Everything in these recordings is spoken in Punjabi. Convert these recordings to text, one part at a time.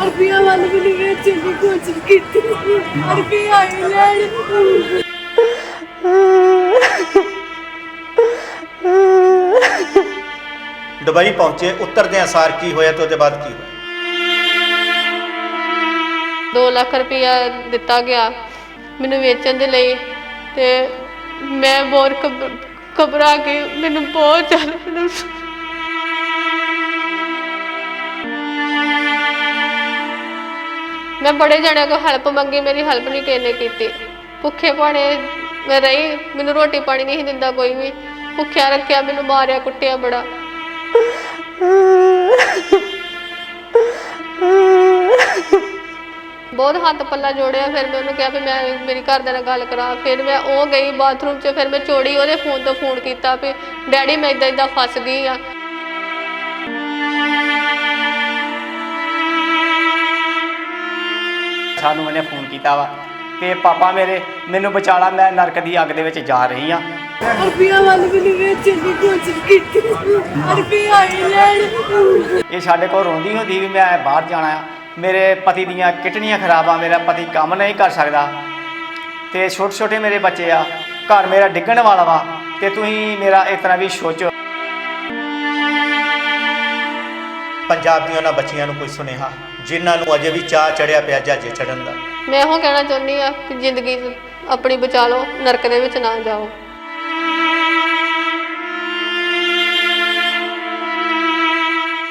ਵੱਲ ਵੀ ਨਹੀਂ ਕੋਸ਼ਿਸ਼ ਕੀਤੀ। ਲੈਣ। ਦੁਬਈ ਪਹੁੰਚੇ ਉਤਰਦਿਆਂ ਸਾਰ ਕੀ ਹੋਇਆ ਤੇ ਉਹਦੇ ਬਾਅਦ ਕੀ ਹੋਇਆ? 2 ਲੱਖ ਰੁਪਇਆ ਦਿੱਤਾ ਗਿਆ ਮੈਨੂੰ ਵੇਚਣ ਦੇ ਲਈ ਤੇ ਮੈਂ ਬਹੁਤ ਘਬ- ਘਬਰਾ ਕੇ ਮੈਨੂੰ ਬਹੁਤ ਜ਼ਿਆਦਾ ਮੈਨੂੰ ਮੈਂ ਬੜੇ ਜਣਿਆਂ ਕੋਲ ਹੈਲਪ ਮੰਗੀ, ਮੇਰੀ ਹੈਲਪ ਨਹੀਂ ਕਿਸੇ ਨੇ ਕੀਤੀ। ਭੁੱਖੇ ਭਾਣੇ ਮੈਂ ਰਹੀ, ਮੈਨੂੰ ਰੋਟੀ ਪਾਣੀ ਨਹੀਂ ਸੀ ਦਿੰਦਾ ਕੋਈ ਵੀ। ਭੁੱਖਿਆ ਰੱਖਿਆ, ਮੈਨੂੰ ਮਾਰਿਆ, ਕੁੱਟਿਆ ਬੜਾ। ਬਹੁਤ ਹੱਥ ਪੱਲਾ ਜੋੜਿਆ, ਫਿਰ ਮੈਂ ਉਹਨੂੰ ਕਿਹਾ ਵੀ ਮੈਂ ਮੇਰੀ ਘਰਦਿਆਂ ਨਾਲ ਗੱਲ ਕਰਾ। ਫਿਰ ਮੈਂ ਉਹ ਗਈ ਬਾਥਰੂਮ 'ਚ, ਫਿਰ ਮੈਂ ਚੋੜੀ ਉਹਦੇ ਫੋਨ ਤੋਂ ਫੋਨ ਕੀਤਾ ਵੀ ਡੈਡੀ ਮੈਂ ਇਦਾਂ ਇਦਾਂ ਫਸ ਗਈ ਆ। ਸਾਨੂੰ ਉਹਨੇ ਫੋਨ ਕੀਤਾ ਵਾ। ਤੇ ਪਾਪਾ ਮੇਰੇ ਮੈਨੂੰ ਬਚਾਲਾ ਮੈਂ ਨਰਕ ਦੀ ਅੱਗ ਦੇ ਵਿੱਚ ਜਾ ਰਹੀ ਆ। ਰੁਪਈਆ ਵੱਲ ਵੀ ਨਹੀਂ ਵੇਚਣ ਦੀ ਕੋਸ਼ਿਸ਼ ਕੀਤੀ ਰੁਪਈਆ ਹੀ ਲੈਣ। ਇਹ ਸਾਡੇ ਕੋਲ ਰੋਂਦੀ ਹੁੰਦੀ ਵੀ ਮੈਂ ਬਾਹਰ ਜਾਣਾ ਆ। ਮੇਰੇ ਪਤੀ ਦੀਆਂ ਕਿਡਨੀਆਂ ਖਰਾਬ ਆ ਮੇਰਾ ਪਤੀ ਕੰਮ ਨਹੀਂ ਕਰ ਸਕਦਾ। ਤੇ ਛੋਟੇ ਛੋਟੇ ਮੇਰੇ ਬੱਚੇ ਆ ਘਰ ਮੇਰਾ ਡਿੱਗਣ ਵਾਲਾ ਵਾ। ਤੇ ਤੁਸੀਂ ਮੇਰਾ ਇਸ ਤਰ੍ਹਾਂ ਵੀ ਸੋਚੋ। ਪੰਜਾਬ ਦੀਆਂ ਉਹਨਾਂ ਬੱਚੀਆਂ ਨੂੰ ਕੋਈ ਸੁਨੇਹਾ ਜਿਨ੍ਹਾਂ ਨੂੰ ਅਜੇ ਵੀ ਚਾਹ ਚੜਿਆ ਪਿਆ ਜਹਾਜ਼ੇ ਚੜਨ ਦਾ। ਮੈਂ ਇਹੋ ਕਹਿਣਾ ਚਾਹੁੰਦੀ ਆ ਕਿ ਜ਼ਿੰਦਗੀ ਆਪਣੀ ਬਚਾ ਲਓ ਨਰਕ ਦੇ ਵਿੱਚ ਨਾ ਜਾਓ।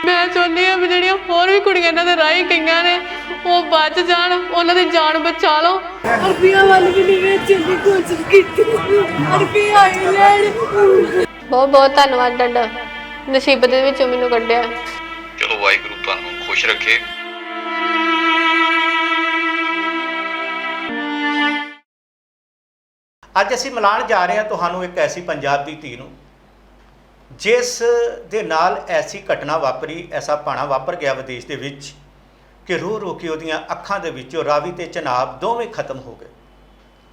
ਮੈਂ ਚਾਹੁੰਦੀ ਆ ਵੀ ਜਿਹੜੀਆਂ ਹੋਰ ਵੀ ਕੁੜੀਆਂ ਇਹਨਾਂ ਦੇ ਰਾਹੀਂ ਗਈਆਂ ਨੇ ਉਹ ਬਚ ਜਾਣ ਉਹਨਾਂ ਦੀ ਜਾਨ ਬਚਾ ਲਓ। ਰੁਪਈਆ ਵੱਲ ਵੀ ਨਹੀਂ ਵੇਚਣ ਦੀ ਕੋਸ਼ਿਸ਼ ਕੀਤੀ ਰੁਪਈਆ ਹੀ ਲੈਣ। ਬਹੁਤ ਬਹੁਤ ਧੰਨਵਾਦ ਤੁਹਾਡਾ ਨਸੀਬਤ ਦੇ ਵਿੱਚੋਂ ਮੈਨੂੰ ਕੱਢਿਆ। ਵਾਹਿਗੁਰੂ ਤੁਹਾਨੂੰ ਖੁਸ਼ ਰੱਖੇ। ਅੱਜ ਅਸੀਂ ਮਿਲਾਣ ਜਾ ਰਹੇ ਹਾਂ ਤੁਹਾਨੂੰ ਇੱਕ ਐਸੀ ਪੰਜਾਬ ਦੀ ਧੀ ਨੂੰ, ਜਿਸ ਦੇ ਨਾਲ ਐਸੀ ਘਟਨਾ ਵਾਪਰੀ, ਐਸਾ ਪਾਣਾ ਵਾਪਰ ਗਿਆ ਵਿਦੇਸ਼ ਦੇ ਵਿੱਚ ਕਿ ਰੋ ਰੋ ਕੇ ਉਹਦੀਆਂ ਅੱਖਾਂ ਦੇ ਵਿੱਚੋਂ ਰਾਵੀ ਤੇ ਚਨਾਬ ਦੋਵੇਂ ਖਤਮ ਹੋ ਗਏ।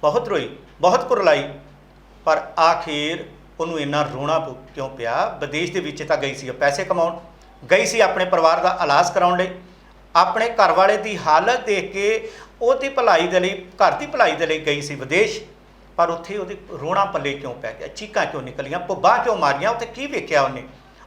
ਬਹੁਤ ਰੋਈ, ਬਹੁਤ ਕੁਰਲਾਈ, ਪਰ ਆਖਿਰ ਉਹਨੂੰ ਇੰਨਾ ਰੋਣਾ ਪ- ਕਿਉਂ ਪਿਆ? ਵਿਦੇਸ਼ ਦੇ ਵਿੱਚ ਤਾਂ ਗਈ ਸੀ ਉਹ ਪੈਸੇ ਕਮਾਉਣ। ਗਈ ਸੀ ਆਪਣੇ ਪਰਿਵਾਰ ਦਾ ਇਲਾਜ ਕਰਾਉਣ ਲਈ। ਆਪਣੇ ਘਰ ਵਾਲੇ ਦੀ ਹਾਲਤ ਦੇਖ ਕੇ ਉਹਦੀ ਭਲਾਈ ਦੇ ਲਈ, ਘਰ ਦੀ ਭਲਾਈ ਦੇ ਲਈ ਗਈ ਸੀ ਵਿਦੇਸ਼। ਪਰ ਉੱਥੇ ਉਹਦੀ ਰੋਣਾ ਪੱਲੇ ਕਿਉਂ ਪੈ ਗਿਆ? ਚੀਕਾਂ ਕਿਉਂ ਨਿਕਲੀਆਂ? ਪੁੱਬਾਂ ਕਿਉਂ ਮਾਰੀਆਂ? ਉੱਥੇ ਕੀ ਵੇਖਿਆ ਉਹਨੇ?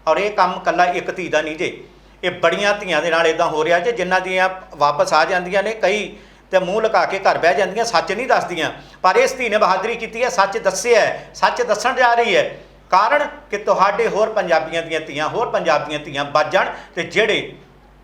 ਔਰ ਇਹ ਕੰਮ ਕੱਲਾ ਇੱਕ ਧੀ ਦਾ ਨਹੀਂ ਜੇ। ਇਹ ਬੜੀਆਂ ਧੀਆਂ ਦੇ ਨਾਲ ਇਦਾਂ ਹੋ ਰਿਹਾ ਜੇ ਜਿਨ੍ਹਾਂ ਦੀਆਂ ਵਾਪਸ ਆ ਜਾਂਦੀਆਂ ਨੇ, ਕਈ ਤੇ ਮੂੰਹ ਲਗਾ ਕੇ ਘਰ ਬਹਿ ਜਾਂਦੀਆਂ, ਸੱਚ ਨਹੀਂ ਦੱਸਦੀਆਂ। ਪਰ ਇਸ ਧੀ ਨੇ ਬਹਾਦਰੀ ਕੀਤੀ ਹੈ, ਸੱਚ ਦੱਸਿਆ ਸੱਚ ਦੱਸਣ ਜਾ ਰਹੀ ਹੈ। ਕਾਰਨ ਕਿ ਤੁਹਾਡੇ ਹੋਰ ਪੰਜਾਬੀਆਂ ਦੀਆਂ ਧੀਆਂ, ਹੋਰ ਪੰਜਾਬ ਦੀਆਂ ਧੀਆਂ ਬਚ ਜਾਣ ਤੇ ਜਿਹੜੇ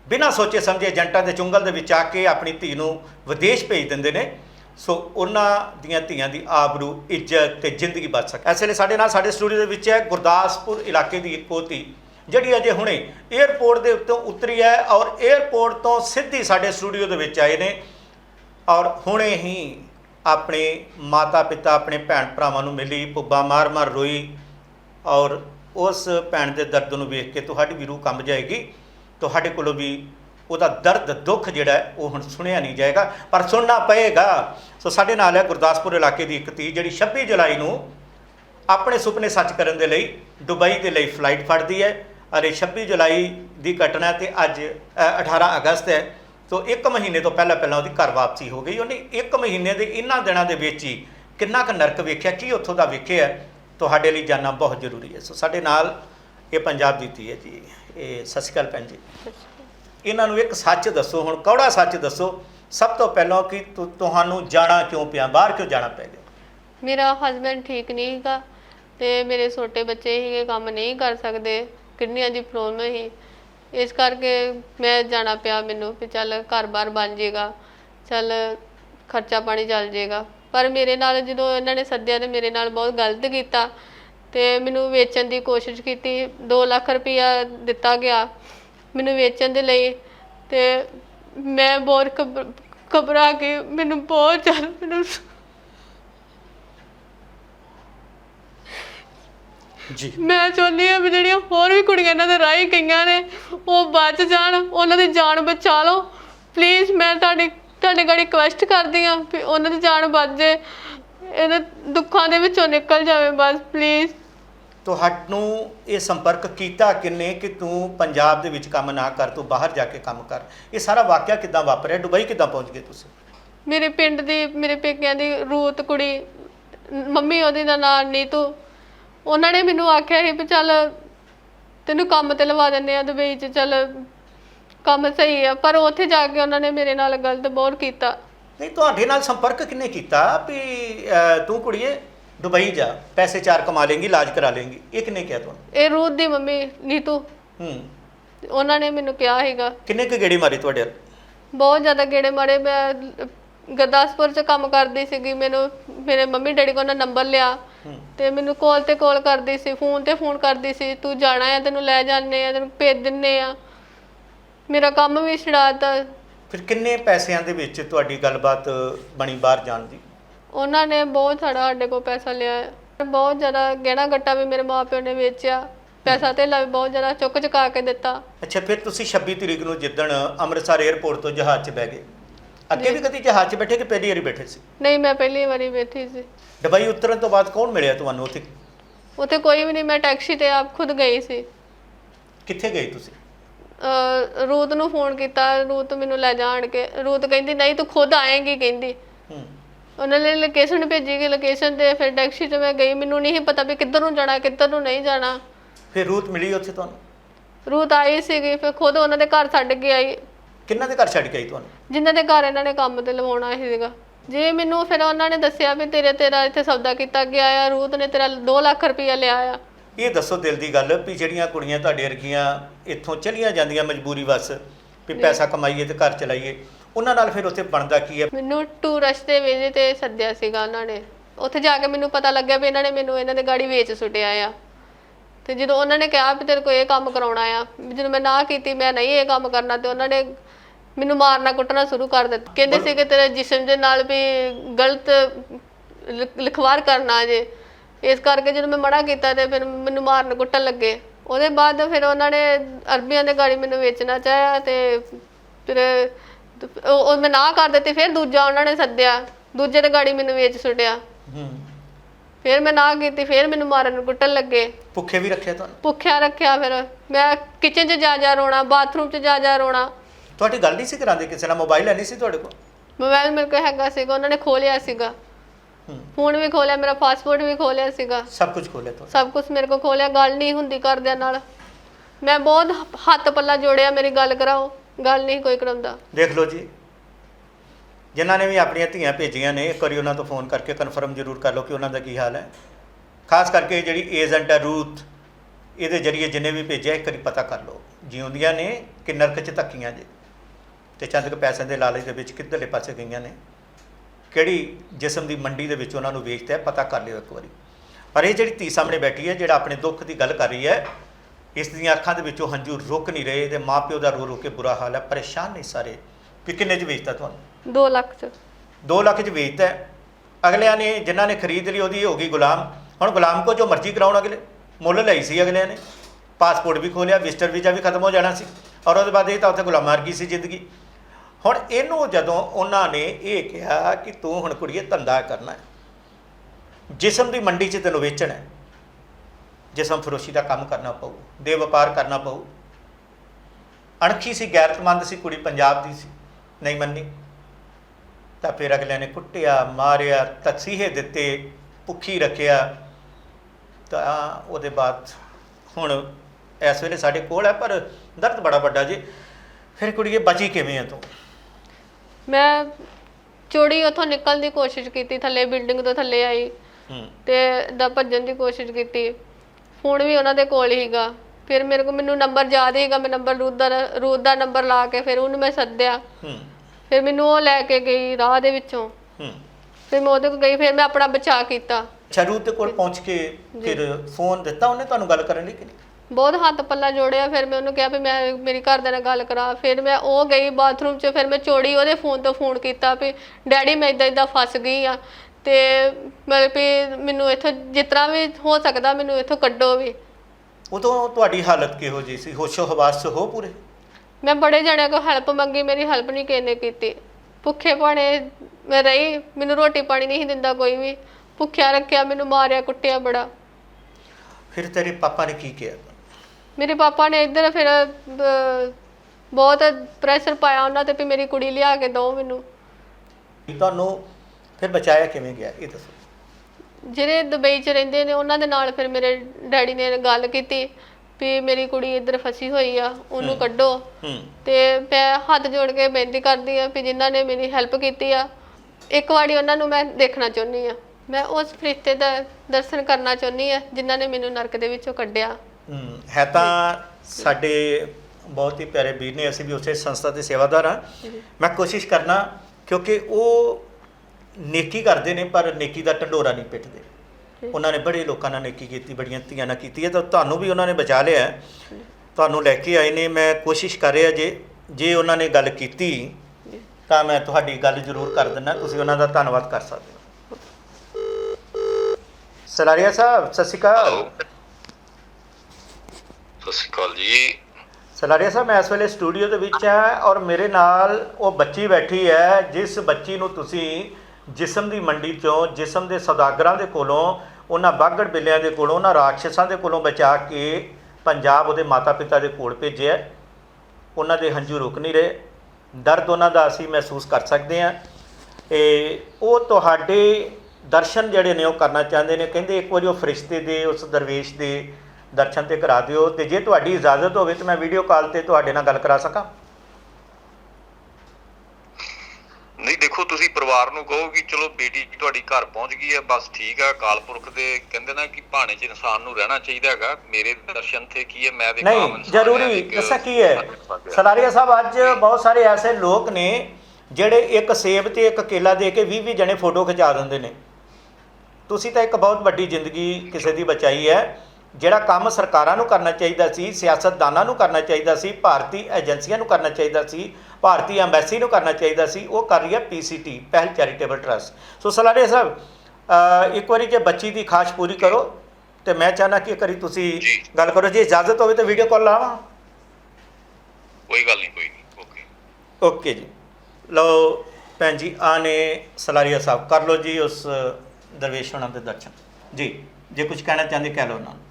ਬਿਨਾਂ ਸੋਚੇ ਸਮਝੇ ਏਜੰਟਾਂ ਦੇ ਚੁੰਗਲ ਦੇ ਵਿੱਚ ਆ ਕੇ ਆਪਣੀ ਧੀ ਨੂੰ ਵਿਦੇਸ਼ ਭੇਜ ਦਿੰਦੇ ਨੇ, ਸੋ ਉਹਨਾਂ ਦੀਆਂ ਧੀਆਂ ਦੀ ਆਬਰੂ, ਇੱਜ਼ਤ ਤੇ ਜ਼ਿੰਦਗੀ ਬਚ ਸਕੇ। ਇਸ ਲਈ ਸਾਡੇ ਨਾਲ ਸਾਡੇ ਸਟੂਡੀਓ ਦੇ ਵਿੱਚ ਹੈ ਗੁਰਦਾਸਪੁਰ ਇਲਾਕੇ ਦੀ ਇੱਕ ਪੋਤੀ, ਜਿਹੜੀ ਅਜੇ ਹੁਣੇ 에ਅਰਪੋਰਟ ਦੇ ਉੱਤੋਂ ਉਤਰੀ ਹੈ ਔਰ 에ਅਰਪੋਰਟ ਤੋਂ ਸਿੱਧੀ ਸਾਡੇ ਸਟੂਡੀਓ ਦੇ ਵਿੱਚ ਆਏ ਨੇ ਔਰ ਹੁਣੇ ਹੀ ਆਪਣੇ ਮਾਤਾ ਪਿਤਾ ਆਪਣੇ ਭੈਣ ਭਰਾਵਾਂ ਨੂੰ ਮਿਲੀ, ਪੁੱਬਾ ਮਾਰ ਮਾਰ ਰੋਈ ਔਰ ਉਸ ਭੈਣ ਦੇ ਦਰਦ ਨੂੰ ਵੇਖ ਕੇ ਤੁਹਾਡੀ ਵੀ ਰੂਹ ਕੰਬ ਜਾਏਗੀ। ਤੁਹਾਡੇ ਕੋਲੋਂ ਵੀ ਉਹਦਾ ਦਰਦ ਦੁੱਖ ਜਿਹੜਾ ਉਹ ਹੁਣ ਸੁਣਿਆ ਨਹੀਂ ਜਾਏਗਾ ਪਰ ਸੁਣਨਾ ਪਏਗਾ। ਸੋ ਸਾਡੇ ਨਾਲ ਹੈ ਗੁਰਦਾਸਪੁਰ ਇਲਾਕੇ ਦੀ ਇੱਕ ਧੀ ਜਿਹੜੀ 26 ਜੁਲਾਈ ਨੂੰ ਆਪਣੇ ਸੁਪਨੇ ਸੱਚ ਕਰਨ ਦੇ ਲਈ ਦੁਬਈ ਦੇ ਲਈ ਫਲਾਈਟ ਫੜਦੀ ਹੈ। ਅਰੇ 26 ਜੁਲਾਈ ਦੀ ਘਟਨਾ ਤੇ ਅੱਜ ਅ, 18 ਅਗਸਤ ਹੈ। ਸੋ ਇੱਕ ਮਹੀਨੇ ਤੋਂ ਪਹਿਲਾਂ ਪਹਿਲਾਂ ਉਹਦੀ ਘਰ ਵਾਪਸੀ ਹੋ ਗਈ। ਉਹਨੇ ਇੱਕ ਮਹੀਨੇ ਦੇ ਇਹਨਾਂ ਦਿਨਾਂ ਦੇ ਵਿੱਚ ਹੀ ਕਿੰਨਾ ਕੁ ਨਰਕ ਵੇਖਿਆ ਕੀ ਉੱਥੋਂ ਦਾ ਵੇਖਿਆ। ਤੁਹਾਡੇ ਲਈ ਜਾਨਣਾ ਬਹੁਤ ਜ਼ਰੂਰੀ ਹੈ। ਸੋ ਸਾਡੇ ਨਾਲ ਇਹ ਪੰਜਾਬ ਦੀ ਧੀ ਹੈ ਜੀ। ਇਹ ਸਤਿ ਸ਼੍ਰੀ ਅਕਾਲ ਭੈਣ ਜੀ। ਇਹਨਾਂ ਨੂੰ ਇੱਕ ਸੱਚ ਦੱਸੋ, ਹੁਣ ਕੌੜਾ ਸੱਚ ਦੱਸੋ, ਸਭ ਤੋਂ ਪਹਿਲਾਂ ਕਿ ਤੁ- ਤੁਹਾਨੂੰ ਜਾਣਾ ਕਿਉਂ ਪਿਆ, ਬਾਹਰ ਕਿਉਂ ਜਾਣਾ ਪੈ ਗਿਆ? ਮੇਰਾ ਹਸਬੰਡ ਠੀਕ ਨਹੀਂ ਹੈਗਾ ਤੇ ਮੇਰੇ ਛੋਟੇ ਬੱਚੇ ਸੀਗੇ, ਕੰਮ ਨਹੀਂ ਕਰ ਸਕਦੇ ਕਿਡਨੀਆਂ ਦੀ ਪ੍ਰੋਬਲਮ ਸੀ। ਇਸ ਕਰਕੇ ਮੈਂ ਜਾਣਾ ਪਿਆ ਮੈਨੂੰ ਵੀ ਚੱਲ ਘਰ-ਬਾਰ ਬਣ ਜਾਏਗਾ, ਚੱਲ ਖਰਚਾ ਪਾਣੀ ਚੱਲ ਜਾਏਗਾ। ਪਰ ਮੇਰੇ ਨਾਲ ਜਦੋਂ ਇਹਨਾਂ ਨੇ ਸੱਦਿਆ ਤੇ ਮੇਰੇ ਨਾਲ ਬਹੁਤ ਗਲਤ ਕੀਤਾ ਤੇ ਮੈਨੂੰ ਵੇਚਣ ਦੀ ਕੋਸ਼ਿਸ਼ ਕੀਤੀ 2 ਲੱਖ ਰੁਪਇਆ ਦਿੱਤਾ ਗਿਆ ਮੈਨੂੰ ਵੇਚਣ ਦੇ ਲਈ ਤੇ ਮੈਂ ਬਹੁਤ ਘਬ- ਘਬਰਾ ਕੇ ਮੈਨੂੰ ਬਹੁਤ ਜ਼ਿਆਦਾ ਮੈਨੂੰ ਜੀ। ਮੈਂ ਚਾਹੁੰਦੀ ਹਾਂ ਵੀ ਜਿਹੜੀਆਂ ਹੋਰ ਵੀ ਕੁੜੀਆਂ ਇਹਨਾਂ ਦੇ ਰਾਹੀਂ ਗਈਆਂ ਨੇ ਉਹ ਬਚ ਜਾਣ ਉਹਨਾਂ ਦੀ ਜਾਨ ਬਚਾ ਲਓ। ਪਲੀਜ਼ ਮੈਂ ਤੁਹਾਡੀ ਤੁਹਾਡੇ ਗਾੜੀ ਰਿਕਵੈਸਟ ਕਰਦੀ ਹਾਂ ਵੀ ਉਹਨਾਂ ਦੀ ਜਾਨ ਬਚ ਜੇ ਇਹਨਾਂ ਦੁੱਖਾਂ ਦੇ ਵਿੱਚੋਂ ਨਿਕਲ ਜਾਵੇ ਬਸ ਪਲੀਜ਼ ਤੁਹਾਨੂੰ ਇਹ ਸੰਪਰਕ ਕੀਤਾ ਕਿੰਨੇ ਕਿ ਤੂੰ ਪੰਜਾਬ ਦੇ ਵਿੱਚ ਕੰਮ ਨਾ ਕਰ ਤੂੰ ਬਾਹਰ ਜਾ ਕੇ ਕੰਮ ਕਰ। ਇਹ ਸਾਰਾ ਵਾਕਿਆ ਕਿੱਦਾਂ ਵਾਪਰਿਆ? ਦੁਬਈ ਕਿੱਦਾਂ ਪਹੁੰਚ ਗਏ ਤੁਸੀਂ? ਮੇਰੇ ਪਿੰਡ ਦੀ ਮੇਰੇ ਪੇਕਿਆਂ ਦੀ ਰੂਤ ਕੁੜੀ ਮੰਮੀ ਉਹਦੀ ਦਾ ਨਾਂ ਨੀਤੂ ਉਹਨਾਂ ਨੇ ਮੈਨੂੰ ਆਖਿਆ ਸੀ ਵੀ ਚੱਲ ਤੈਨੂੰ ਕੰਮ ਤੇ ਲਵਾ ਦਿੰਦੇ ਆ ਦੁਬਈ 'ਚ ਚੱਲ ਕੰਮ ਸਹੀ ਆ ਪਰ ਉੱਥੇ ਜਾ ਕੇ ਉਹਨਾਂ ਨੇ ਮੇਰੇ ਨਾਲ ਗਲਤ ਬਹੁਤ ਕੀਤਾ। ਨਹੀਂ ਤੁਹਾਡੇ ਨਾਲ ਸੰਪਰਕ ਕਿੰਨੇ ਕੀਤਾ ਵੀ ਅਹ, ਤੂੰ ਕੁੜੀਏ ਦੁਬਈ ਜਾ ਪੈਸੇ ਚਾਰ ਕਮਾ ਲੇਂਗੀ ਇਲਾਜ ਕਰਾ ਲੇਂਗੀ ਇਹ ਕਿੰਨੇ ਕਿਹਾ ਤੁਹਾਨੂੰ? ਇਹ ਰੂਤ ਦੀ ਮੰਮੀ ਨੀਤੂ। ਹੂੰ। ਉਹਨਾਂ ਨੇ ਮੈਨੂੰ ਕਿਹਾ ਹੈਗਾ ਕਿੰਨੇ ਕੁ ਗੇੜੇ ਮਾਰੇ ਤੁਹਾਡੇ ਵੱਲ? ਬਹੁਤ ਜ਼ਿਆਦਾ ਗੇੜੇ ਮਾਰੇ। ਮੈਂ ਗੁਰਦਾਸਪੁਰ 'ਚ ਕੰਮ ਕਰਦੀ ਸੀਗੀ ਮੈਨੂੰ ਮੇਰੇ ਮੰਮੀ ਡੈਡੀ ਕੋਲ ਨੰਬਰ ਲਿਆ। ਹੂੰ। ਤੇ ਮੈਨੂੰ ਕਾਲ ਤੇ ਕਾਲ ਕਰਦੀ ਸੀ ਫੋਨ ਤੇ ਫੋਨ ਕਰਦੀ ਸੀ ਤੂੰ ਜਾਣਾ ਹੈ ਤੈਨੂੰ ਲੈ ਜਾਂਦੇ ਆ ਤੈਨੂੰ ਭੇਜ ਦਿੰਨੇ ਆ। ਮੇਰਾ ਕੰਮ ਵੀ ਛਡਾਤਾ ਫਿਰ ਕਿੰਨੇ ਪੈਸਿਆਂ ਦੇ ਵਿੱਚ ਤੁਹਾਡੀ ਗੱਲਬਾਤ ਬਣੀ ਬਾਹਰ ਜਾਣ ਦੀ? ਉਹਨਾਂ ਨੇ ਬਹੁਤ ਸਾਡਾ ਸਾਡੇ ਕੋਲ ਪੈਸਾ ਲਿਆ। ਹੈ। ਬਹੁਤ ਜ਼ਿਆਦਾ ਗਹਿਣਾ ਗੱਟਾ ਵੀ ਮੇਰੇ ਮਾਪਿਓ ਨੇ ਵੇਚਿਆ। ਪੈਸਾ ਧੇਲਾ ਵੀ ਬਹੁਤ ਜ਼ਿਆਦਾ ਚੁੱਕ ਚੁਕਾ ਕੇ ਦਿੱਤਾ। ਅੱਛਾ ਫਿਰ ਤੁਸੀਂ 26 ਤਰੀਕ ਨੂੰ ਜਿੱਦਣ ਅੰਮ੍ਰਿਤਸਰ 에ਅਰਪੋਰਟ ਤੋਂ ਜਹਾਜ਼ 'ਚ ਬਹਿ ਗਏ। ਅੱਗੇ ਵੀ ਕਦੀ ਜਹਾਜ਼ 'ਚ ਬੈਠੇ ਕਿ ਪਹਿਲੀ ਵਾਰੀ ਬੈਠੇ ਸੀ? ਨਹੀਂ ਮੈਂ ਪਹਿਲੀ ਵਾਰੀ ਬੈਠੀ ਸੀ। ਦੁਬਈ ਉਤਰਨ ਤੋਂ ਬਾਅਦ ਕੌਣ ਮਿਲਿਆ ਤੁਹਾਨੂੰ ਉੱਥੇ? ਉੱਥੇ ਕੋਈ ਵੀ ਨਹੀਂ ਮੈਂ ਟੈਕਸੀ ਤੇ ਆਪ ਖੁਦ ਗਈ ਸੀ। ਕਿੱਥੇ ਗਏ ਤੁਸੀਂ? ਰੂਤ ਨੂੰ ਫੋਨ ਕੀਤਾ ਰੂਤ ਮੈਨੂੰ ਲੈ ਜਾਣ ਕੇ ਰੂਤ ਕਹਿੰਦੀ ਨਹੀਂ ਤੂੰ ਖੁਦ ਆਏਂਗੀ ਕਹਿੰਦੀ। ਹੂੰ। ਉਹਨਾਂ ਨੇ ਲੋਕੇਸ਼ਨ ਭੇਜੀ ਕਿ ਲੋਕੇਸ਼ਨ ਤੇ ਫਿਰ ਟੈਕਸੀ ਤੇ ਮੈਂ ਗਈ ਮੈਨੂੰ ਨਹੀਂ ਪਤਾ ਵੀ ਕਿੱਧਰ ਨੂੰ ਜਾਣਾ ਕਿੱਧਰ ਨੂੰ ਨਹੀਂ ਜਾਣਾ। ਫਿਰ ਰੂਤ ਮਿਲੀ ਉੱਥੇ ਤੁਹਾਨੂੰ? ਰੂਤ ਆਈ ਸੀਗੀ ਫਿਰ ਖੁਦ ਉਹਨਾਂ ਦੇ ਘਰ ਛੱਡ ਕੇ ਆਈ। ਕਿੰਨਾ ਦੇ ਘਰ ਛੱਡ ਕੇ ਆਈ ਤੁਹਾਨੂੰ? ਜਿਨ੍ਹਾਂ ਦੇ ਘਰ ਇਹਨਾਂ ਨੇ ਕੰਮ ਤੇ ਲਵਾਉਣਾ ਸੀਗਾ। ਜੇ ਮੈਨੂੰ ਫਿਰ ਉਹਨਾਂ ਨੇ ਦੱਸਿਆ ਵੀ ਤੇਰੇ ਤੇਰਾ ਇੱਥੇ ਸੌਦਾ ਕੀਤਾ ਗਿਆ ਆ ਰੂਤ ਨੇ ਤੇਰਾ 2 ਲੱਖ ਰੁਪਇਆ ਲਿਆ ਆ। ਇਹ ਦੱਸੋ ਦਿਲ ਦੀ ਗੱਲ ਵੀ ਜਿਹੜੀਆਂ ਕੁੜੀਆਂ ਤੁਹਾਡੇ ਵਰਗੀਆਂ ਇੱਥੋਂ ਚਲੀਆਂ ਜਾਂਦੀਆਂ ਮਜਬੂਰੀ ਵਸ ਵੀ ਪੈਸਾ ਕਮਾਈਏ ਤੇ ਘਰ ਚਲਾਈਏ ਉਹਨਾਂ ਨਾਲ ਫਿਰ ਉੱਥੇ ਬਣਦਾ ਕੀ ਹੈ? ਮੈਨੂੰ ਟੂਰਿਸਟ ਦੇ ਵੇਲੇ ਤੇ ਸੱਦਿਆ ਸੀਗਾ ਉਹਨਾਂ ਨੇ। ਉੱਥੇ ਜਾ ਕੇ ਮੈਨੂੰ ਪਤਾ ਲੱਗਿਆ ਵੀ ਇਹਨਾਂ ਨੇ ਮੈਨੂੰ ਇਹਨਾਂ ਦੇ ਗਾੜੀ ਵੇਚ ਸੁੱਟਿਆ ਆ। ਤੇ ਜਦੋਂ ਉਹਨਾਂ ਨੇ ਕਿਹਾ ਵੀ ਤੇਰੇ ਕੋਲ ਇਹ ਕੰਮ ਕਰਾਉਣਾ ਆ ਜਦੋਂ ਮੈਂ ਨਾ ਕੀਤੀ ਮੈਂ ਨਹੀਂ ਇਹ ਕੰਮ ਕਰਨਾ ਤੇ ਉਹਨਾਂ ਨੇ ਮੈਨੂੰ ਮਾਰਨਾ ਕੁੱਟਣਾ ਸ਼ੁਰੂ ਕਰ ਦਿੱਤਾ। ਕਹਿੰਦੇ ਸੀ ਕਿ ਤੇਰੇ ਜਿਸਮ ਦੇ ਨਾਲ ਵੀ ਗਲਤ ਲਿਖ- ਲਿਖਵਾਰ ਕਰਨਾ ਜੇ। ਇਸ ਕਰਕੇ ਜਦੋਂ ਮੈਂ ਮਨਾ ਕੀਤਾ ਤੇ ਫਿਰ ਮੈਨੂੰ ਮਾਰਨ ਕੁੱਟਣ ਲੱਗੇ। ਉਹਦੇ ਬਾਅਦ ਫਿਰ ਉਹਨਾਂ ਨੇ ਅਰਬੀਆਂ ਦੇ ਗਾੜੀ ਮੈਨੂੰ ਵੇਚਣਾ ਚਾਹਿਆ ਤੇ ਫਿਰ ਉਹ ਉਹ ਮੈਂ ਨਾ ਕਰ ਦਿੱਤੀ ਫਿਰ ਦੂਜਾ ਉਹਨਾਂ ਨੇ ਸੱਦਿਆ। ਦੂਜੇ ਦੇ ਗਾੜੀ ਮੈਨੂੰ ਵੇਚ ਸੁੱਟਿਆ। ਹੂੰ। ਫਿਰ ਮੈਂ ਨਾ ਕੀਤੀ ਫਿਰ ਮੈਨੂੰ ਮਾਰਨ ਕੁੱਟਣ ਲੱਗੇ। ਭੁੱਖੇ ਵੀ ਰੱਖਿਆ ਤੁਹਾਨੂੰ? ਭੁੱਖਿਆ ਰੱਖਿਆ ਫਿਰ। ਮੈਂ ਕਿਚਨ 'ਚ ਜਾ ਜਾ ਰੋਣਾ ਬਾਥਰੂਮ 'ਚ ਜਾ ਜਾ ਰੋਣਾ। ਤੁਹਾਡੀ ਗੱਲ ਨਹੀਂ ਸੀ ਕਰਾਉਂਦੇ ਕਿਸੇ ਨਾਲ? ਮੋਬਾਈਲ ਹੈ ਨਹੀਂ ਸੀ ਤੁਹਾਡੇ ਕੋਲ? ਮੋਬਾਈਲ ਮੇਰੇ ਕੋਲ ਹੈਗਾ ਸੀਗਾ ਉਹਨਾਂ ਨੇ ਖੋਲਿਆ ਸੀਗਾ। ਫੋਨ ਵੀ ਖੋਲਿਆ ਮੇਰਾ ਪਾਸਪੋਰਟ ਵੀ ਖੋਲਿਆ ਸੀਗਾ। ਸਭ ਕੁਝ ਖੋਲਿਆ ਤੁਹਾਨੂੰ ਸਭ ਕੁਝ ਮੇਰੇ ਕੋਲ ਖੋਲਿਆ ਗੱਲ ਨਹੀਂ ਹੁੰਦੀ ਕਰਦਿਆਂ ਨਾਲ। ਮੈਂ ਬਹੁਤ ਹੱਥ ਪੱਲਾ ਜੋੜਿਆ ਮੇਰੀ ਗੱਲ ਕਰਾਓ ਗੱਲ ਨਹੀਂ ਕੋਈ ਕਰਾਉਂਦਾ। ਦੇਖ ਲਓ ਜੀ ਜਿਨ੍ਹਾਂ ਨੇ ਵੀ ਆਪਣੀਆਂ ਧੀਆਂ ਭੇਜੀਆਂ ਨੇ ਇੱਕ ਵਾਰੀ ਉਹਨਾਂ ਤੋਂ ਫੋਨ ਕਰਕੇ ਕਨਫਰਮ ਜ਼ਰੂਰ ਕਰ ਲਓ ਕਿ ਉਹਨਾਂ ਦਾ ਕੀ ਹਾਲ ਹੈ। ਖਾਸ ਕਰਕੇ ਜਿਹੜੀ ਏਜੰਟ ਹੈ ਰੂਥ ਇਹਦੇ ਜਰੀਏ ਜਿੰਨੇ ਵੀ ਭੇਜਿਆ ਇੱਕ ਵਾਰੀ ਪਤਾ ਕਰ ਲਓ। ਜਿਉਂਦੀਆਂ ਨੇ ਕਿ ਨਰਕ 'ਚ ਧੱਕੀਆਂ ਜੇ। ਤੇ ਚੰਦ ਕੁ ਪੈਸਿਆਂ ਦੇ ਲਾਲਚ ਦੇ ਵਿੱਚ ਕਿੱਧਰਲੇ ਪਾਸੇ ਗਈਆਂ ਨੇ। ਕਿਹੜੀ ਜਿਸਮ ਦੀ ਮੰਡੀ ਦੇ ਵਿੱਚ ਉਹਨਾਂ ਨੂੰ ਵੇਚਦਾ ਹੈ ਪਤਾ ਕਰ ਲਿਓ ਇੱਕ ਵਾਰੀ। ਪਰ ਇਹ ਜਿਹੜੀ ਧੀ ਸਾਹਮਣੇ ਬੈਠੀ ਹੈ ਜਿਹੜਾ ਆਪਣੇ ਦੁੱਖ ਦੀ ਗੱਲ ਕਰ ਰਹੀ ਹੈ ਇਸ ਦੀਆਂ ਅੱਖਾਂ ਦੇ ਵਿੱਚੋਂ ਹੰਝੂ ਰੁਕ ਨਹੀਂ ਰਹੇ ਤੇ ਮਾਪਿਓ ਦਾ ਰੋ ਰੋ ਕੇ ਬੁਰਾ ਹਾਲ ਹੈ ਪਰੇਸ਼ਾਨ ਨੇ ਸਾਰੇ। ਵੀ ਕਿੰਨੇ ਚ ਵੇਚਤਾ ਤੁਹਾਨੂੰ? 2 ਲੱਖ 'ਚ। 2 ਲੱਖ ਚ ਵੇਚਤਾ ਹੈ। ਅਗਲਿਆਂ ਨੇ ਜਿਨ੍ਹਾਂ ਨੇ ਖਰੀਦ ਲਈ ਉਹਦੀ ਹੋ ਗਈ ਗੁਲਾਮ। ਹੁਣ ਗੁਲਾਮ ਕੋ ਜੋ ਮਰਜ਼ੀ ਕਰਾਉਣ ਅਗਲੇ। ਮੁੱਲ ਲਈ ਸੀ ਅਗਲਿਆਂ ਨੇ। ਪਾਸਪੋਰਟ ਵੀ ਖੋਲਿਆ ਵਿਜ਼ਟਰ ਵੀਜ਼ਾ ਵੀ ਖਤਮ ਹੋ ਜਾਣਾ ਸੀ। ਔਰ ਉਹਦੇ ਬਾਅਦ ਇਹ ਤਾਂ ਉੱਥੇ ਗੁਲਾਮਾਰ ਗਈ ਸੀ ਜ਼ਿੰਦਗੀ। ਹੁਣ ਇਹਨੂੰ ਜਦੋਂ ਉਹਨਾਂ ਨੇ ਇਹ ਕਿਹਾ ਕਿ ਤੂੰ ਹੁਣ ਕੁੜੀਏ ਧੰਦਾ ਕਰਨਾ ਜਿਸਮ ਦੀ ਮੰਡੀ 'ਚ ਤੈਨੂੰ ਵੇਚਣਾ ਹੈ, ਜਿਸਮ ਫਰੋਸ਼ੀ ਦਾ ਕੰਮ ਕਰਨਾ ਪਊ, ਦੇ ਵਪਾਰ ਕਰਨਾ ਪਊ। ਅਣਖੀ ਸੀ, ਗੈਰਤਮੰਦ ਸੀ, ਕੁੜੀ ਪੰਜਾਬ ਦੀ ਸੀ, ਨਹੀਂ ਮੰਨੀ। ਤਾਂ ਫਿਰ ਅਗਲਿਆਂ ਨੇ ਕੁੱਟਿਆ, ਮਾਰਿਆ, ਤਸੀਹੇ ਦਿੱਤੇ, ਭੁੱਖੀ ਰੱਖਿਆ। ਤਾਂ ਉਹਦੇ ਬਾਅਦ ਹੁਣ ਇਸ ਵੇਲੇ ਸਾਡੇ ਕੋਲ ਹੈ, ਪਰ ਦਰਦ ਬੜਾ ਵੱਡਾ ਜੀ। ਫਿਰ ਕੁੜੀਏ, ਬਚੀ ਕਿਵੇਂ ਆ ਤੂੰ? ਮੈਂ ਚੋੜੀ ਉੱਥੋਂ ਨਿਕਲਣ ਦੀ ਕੋਸ਼ਿਸ਼ ਕੀਤੀ ਥੱਲੇ ਬਿਲਡਿੰਗ ਤੋਂ ਥੱਲੇ ਆਈ ਹੂੰ। ਤੇ ਦਾ ਭੱਜਣ ਦੀ ਕੋਸ਼ਿਸ਼ ਕੀਤੀ। ਫੋਨ ਵੀ ਉਹਨਾਂ ਦੇ ਕੋਲ ਹੀਗਾ ਫਿਰ ਮੇਰੇ ਕੋਲ ਮੈਨੂੰ ਨੰਬਰ ਯਾਦ ਹੀਗਾ ਮੈਂ ਨੰਬਰ ਰੂਦ ਦਾ ਰੂਦ ਦਾ ਨੰਬਰ ਲਾ ਕੇ ਫਿਰ ਉਹਨੂੰ ਮੈਂ ਸੱਦਿਆ। ਹੂੰ। ਫਿਰ ਮੈਨੂੰ ਉਹ ਲੈ ਕੇ ਗਈ ਰਾਹ ਦੇ ਵਿੱਚੋਂ। ਹੂੰ। ਫਿਰ ਮੈਂ ਉਹਦੇ ਕੋਲ ਗਈ ਫਿਰ ਮੈਂ ਆਪਣਾ ਬਚਾਅ ਕੀਤਾ। ਦੇ ਕੋਲ ਪਹੁੰਚ ਕੇ ਫਿਰ ਫੋਨ ਦਿੱਤਾ ਉਹਨੇ ਤੁਹਾਨੂੰ ਗੱਲ ਕਰਨ ਲਈ ਕਿ ਨਹੀਂ? ਬਹੁਤ ਹੱਥ ਪੱਲਾ ਜੋੜਿਆ ਫਿਰ ਮੈਂ ਉਹਨੂੰ ਕਿਹਾ ਵੀ ਮੈਂ ਮੇਰੀ ਘਰਦਿਆਂ ਨਾਲ ਗੱਲ ਕਰਾ। ਫਿਰ ਮੈਂ ਉਹ ਗਈ ਬਾਥਰੂਮ 'ਚ ਫਿਰ ਮੈਂ ਚੋੜੀ ਉਹਦੇ ਫੋਨ ਤੋਂ ਫੋਨ ਕੀਤਾ ਵੀ ਡੈਡੀ ਮੈਂ ਇਦਾਂ ਇਦਾਂ ਫਸ ਗਈ ਆ। ਤੇ ਮਤਲਬ ਵੀ ਮੈਨੂੰ ਇੱਥੋਂ ਜਿਸ ਤਰ੍ਹਾਂ ਵੀ ਹੋ ਸਕਦਾ ਮੈਨੂੰ ਇੱਥੋਂ ਕੱਢੋ ਵੀ। ਉਦੋਂ ਤੁਹਾਡੀ ਹਾਲਤ ਕਿਹੋ ਜਿਹੀ ਸੀ? ਹੋਸ਼ੋ ਹਵਾਸ 'ਚ ਹੋ ਪੂਰੇ? ਮੈਂ ਬੜੇ ਜਣਿਆਂ ਕੋਲ ਹੈਲਪ ਮੰਗੀ ਮੇਰੀ ਹੈਲਪ ਨਹੀਂ ਕਿਸੇ ਨੇ ਕੀਤੀ। ਭੁੱਖੇ ਭਾਣੇ ਮੈਂ ਰਹੀ ਮੈਨੂੰ ਰੋਟੀ ਪਾਣੀ ਨਹੀਂ ਸੀ ਦਿੰਦਾ ਕੋਈ ਵੀ। ਭੁੱਖਿਆ ਰੱਖਿਆ ਮੈਨੂੰ ਮਾਰਿਆ ਕੁੱਟਿਆ ਬੜਾ। ਫਿਰ ਤੇਰੇ ਪਾਪਾ ਨੇ ਕੀ ਕਿਹਾ? ਮੇਰੇ ਪਾਪਾ ਨੇ ਇੱਧਰ ਫਿਰ ਅਹ, ਬਹੁਤ ਪ੍ਰੈਸ਼ਰ ਪਾਇਆ ਉਹਨਾਂ ਤੇ ਵੀ ਮੇਰੀ ਕੁੜੀ ਲਿਆ ਕੇ ਦਿਓ ਮੈਨੂੰ। ਤੁਹਾਨੂੰ ਫਿਰ ਬਚਾਇਆ ਕਿਵੇਂ ਗਿਆ ਇਹ ਦੱਸੋ। ਜਿਹੜੇ ਦੁਬਈ 'ਚ ਰਹਿੰਦੇ ਨੇ ਉਹਨਾਂ ਦੇ ਨਾਲ ਫਿਰ ਮੇਰੇ ਡੈਡੀ ਨੇ ਗੱਲ ਕੀਤੀ ਵੀ ਮੇਰੀ ਕੁੜੀ ਇੱਧਰ ਫਸੀ ਹੋਈ ਆ ਉਹਨੂੰ ਕੱਢੋ। ਹੂੰ। ਤੇ ਮੈਂ ਹੱਥ ਜੋੜ ਕੇ ਬੇਨਤੀ ਕਰਦੀ ਆ ਵੀ ਜਿਨ੍ਹਾਂ ਨੇ ਮੇਰੀ ਹੈਲਪ ਕੀਤੀ ਆ ਇੱਕ ਵਾਰੀ ਉਹਨਾਂ ਨੂੰ ਮੈਂ ਦੇਖਣਾ ਚਾਹੁੰਦੀ ਆ। ਮੈਂ ਉਸ ਫਰਿਸ਼ਤੇ ਦਾ ਦਰਸ਼ਨ ਕਰਨਾ ਚਾਹੁੰਦੀ ਆ ਜਿਨ੍ਹਾਂ ਨੇ ਮੈਨੂੰ ਨਰਕ ਦੇ ਵਿੱਚੋਂ ਕੱਢਿਆ। ਹੈ ਤਾਂ ਸਾਡੇ ਬਹੁਤ ਹੀ ਪਿਆਰੇ ਵੀਰ ਨੇ ਅਸੀਂ ਵੀ ਉਸੇ ਸੰਸਥਾ ਦੇ ਸੇਵਾਦਾਰ ਹਾਂ। ਮੈਂ ਕੋਸ਼ਿਸ਼ ਕਰਨਾ ਕਿਉਂਕਿ ਉਹ ਨੇਕੀ ਕਰਦੇ ਨੇ ਪਰ ਨੇਕੀ ਦਾ ਢੰਡੋਰਾ ਨਹੀਂ ਪਿੱਟਦੇ। ਉਹਨਾਂ ਨੇ ਬੜੇ ਲੋਕਾਂ ਨਾਲ ਨੇਕੀ ਕੀਤੀ ਬੜੀਆਂ ਧੀਆਂ ਨਾਲ ਕੀਤੀ ਹੈ ਤਾਂ ਤੁਹਾਨੂੰ ਵੀ ਉਹਨਾਂ ਨੇ ਬਚਾ ਲਿਆ ਹੈ। ਤੁਹਾਨੂੰ ਲੈ ਕੇ ਆਏ ਨੇ ਮੈਂ ਕੋਸ਼ਿਸ਼ ਕਰ ਰਿਹਾ ਜੇ ਜੇ ਉਹਨਾਂ ਨੇ ਗੱਲ ਕੀਤੀ ਤਾਂ ਮੈਂ ਤੁਹਾਡੀ ਗੱਲ ਜ਼ਰੂਰ ਕਰ ਦਿੰਦਾ ਤੁਸੀਂ ਉਹਨਾਂ ਦਾ ਧੰਨਵਾਦ ਕਰ ਸਕਦੇ ਹੋ। ਸਲਾਰੀਆ ਸਾਹਿਬ ਸਤਿ ਸ਼੍ਰੀ ਅਕਾਲ। ਸਤਿ ਸ਼੍ਰੀ ਅਕਾਲ ਜੀ। ਸਲਾਰੀਆ ਸਾਹਿਬ, ਮੈਂ ਇਸ ਵੇਲੇ ਸਟੂਡੀਓ ਦੇ ਵਿੱਚ ਹਾਂ ਔਰ ਮੇਰੇ ਨਾਲ ਉਹ ਬੱਚੀ ਬੈਠੀ ਹੈ, ਜਿਸ ਬੱਚੀ ਨੂੰ ਤੁਸੀਂ ਜਿਸਮ ਦੀ ਮੰਡੀ ਚੋਂ, ਜਿਸਮ ਦੇ ਸੌਦਾਗਰਾਂ ਦੇ ਕੋਲੋਂ, ਉਹਨਾਂ ਬਾਗੜ ਬਿੱਲਿਆਂ ਦੇ ਕੋਲੋਂ, ਉਹਨਾਂ ਰਾਖਸ਼ਾਂ ਦੇ ਕੋਲੋਂ ਬਚਾ ਕੇ ਪੰਜਾਬ ਉਹਦੇ ਮਾਤਾ-ਪਿਤਾ ਦੇ ਕੋਲ ਭੇਜਿਆ ਉਹਨਾਂ ਦੇ ਹੰਝੂ ਰੁਕ ਨਹੀਂ ਰਹੇ। ਦਰਦ ਉਹਨਾਂ ਦਾ ਅਸੀਂ ਮਹਿਸੂਸ ਕਰ ਸਕਦੇ ਹਾਂ। ਇਹ ਉਹ ਤੁਹਾਡੇ ਦਰਸ਼ਨ ਜਿਹੜੇ ਨੇ ਉਹ ਕਰਨਾ ਚਾਹੁੰਦੇ ਨੇ। ਕਹਿੰਦੇ ਇੱਕ ਵਾਰੀ ਉਹ ਫਰਿਸ਼ਤੇ ਦੇ, ਉਸ ਦਰਵੇਸ਼ ਦੇ ਦਰਸ਼ਨ ਤੇ ਕਰਾ ਦਿਓ ਤੇ ਜੇ ਤੁਹਾਡੀ ਇਜਾਜ਼ਤ ਹੋਵੇ ਤਾਂ ਮੈਂ ਵੀਡੀਓ ਕਾਲ ਤੇ ਤੁਹਾਡੇ ਨਾਲ ਗੱਲ ਕਰਾ ਸਕਾਂ। ਨਹੀਂ ਦੇਖੋ ਤੁਸੀਂ ਪਰਿਵਾਰ ਨੂੰ ਕਹੋ ਕਿ ਚਲੋ ਬੇਟੀ ਤੁਹਾਡੀ ਘਰ ਪਹੁੰਚ ਗਈ ਹੈ ਬਸ ਠੀਕ ਹੈ ਕਾਲਪੁਰਖ ਦੇ ਕਹਿੰਦੇ ਨਾ ਕਿ ਭਾਣੇ 'ਚ ਇਨਸਾਨ ਨੂੰ ਰਹਿਣਾ ਚਾਹੀਦਾ ਹੈਗਾ। ਮੇਰੇ ਦਰਸ਼ਨ ਤੇ ਕੀ ਹੈ ਮੈਂ ਦੇਖਾਂ ਨਹੀਂ ਜ਼ਰੂਰੀ ਦੱਸਾਂ ਕੀ ਹੈ? ਸਲਾਰੀਆ ਸਾਹਿਬ ਅੱਜ ਬਹੁਤ ਸਾਰੇ ਐਸੇ ਲੋਕ ਨੇ ਜਿਹੜੇ ਇੱਕ ਸੇਬ ਤੇ ਇੱਕ ਕੇਲਾ ਦੇ ਕੇ 20 20 ਜਣੇ ਫੋਟੋ ਖਿਚਾ ਦਿੰਦੇ ਨੇ। ਤੁਸੀਂ ਤਾਂ ਇੱਕ ਬਹੁਤ ਵੱਡੀ ਜ਼ਿੰਦਗੀ ਕਿਸੇ ਦੀ ਬਚਾਈ ਹੈ। ਜਿਹੜਾ ਕੰਮ ਸਰਕਾਰਾਂ ਨੂੰ ਕਰਨਾ ਚਾਹੀਦਾ ਸੀ ਸਿਆਸਤਦਾਨਾਂ ਨੂੰ ਕਰਨਾ ਚਾਹੀਦਾ ਸੀ ਭਾਰਤੀ ਏਜੰਸੀਆਂ ਨੂੰ ਕਰਨਾ ਚਾਹੀਦਾ ਸੀ ਭਾਰਤੀ ਐਮਬੈਸੀ ਨੂੰ ਕਰਨਾ ਚਾਹੀਦਾ ਸੀ ਉਹ ਕਰ ਰਹੀ ਹੈ PCT Pahal charitable trust. So Salaria ਸਾਹਿਬ ਇੱਕ ਵਾਰੀ ਜੇ ਬੱਚੀ ਦੀ ਖਾਸ਼ ਪੂਰੀ ਕਰੋ ਤੇ ਮੈਂ ਚਾਹਨਾ ਕਿ ਇੱਕ ਵਾਰੀ ਤੁਸੀਂ। ਗੱਲ ਕਰੋ ਜੇ ਇਜਾਜ਼ਤ ਹੋਵੇ ਤਾਂ ਵੀਡੀਓ ਕਾਲ ਲਾਵਾਂ। ਕੋਈ ਗੱਲ ਨਹੀਂ ਕੋਈ ਨਹੀਂ ਓਕੇ। ਓਕੇ ਜੀ। ਲਓ ਭੈਣ ਜੀ ਆ ਨੇ ਸਲਾਰੀਆ ਸਾਹਿਬ ਕਰ ਲਓ ਜੀ ਉਸ ਦਰਵੇਸ਼ ਹੋਣਾ ਦੇ ਦਰਸ਼ਨ। ਜੀ ਜੇ ਕੁਝ ਕਹਿਣਾ ਚਾਹੁੰਦੇ ਕਹਿ ਲਓ ਉਹਨਾਂ ਨੂੰ।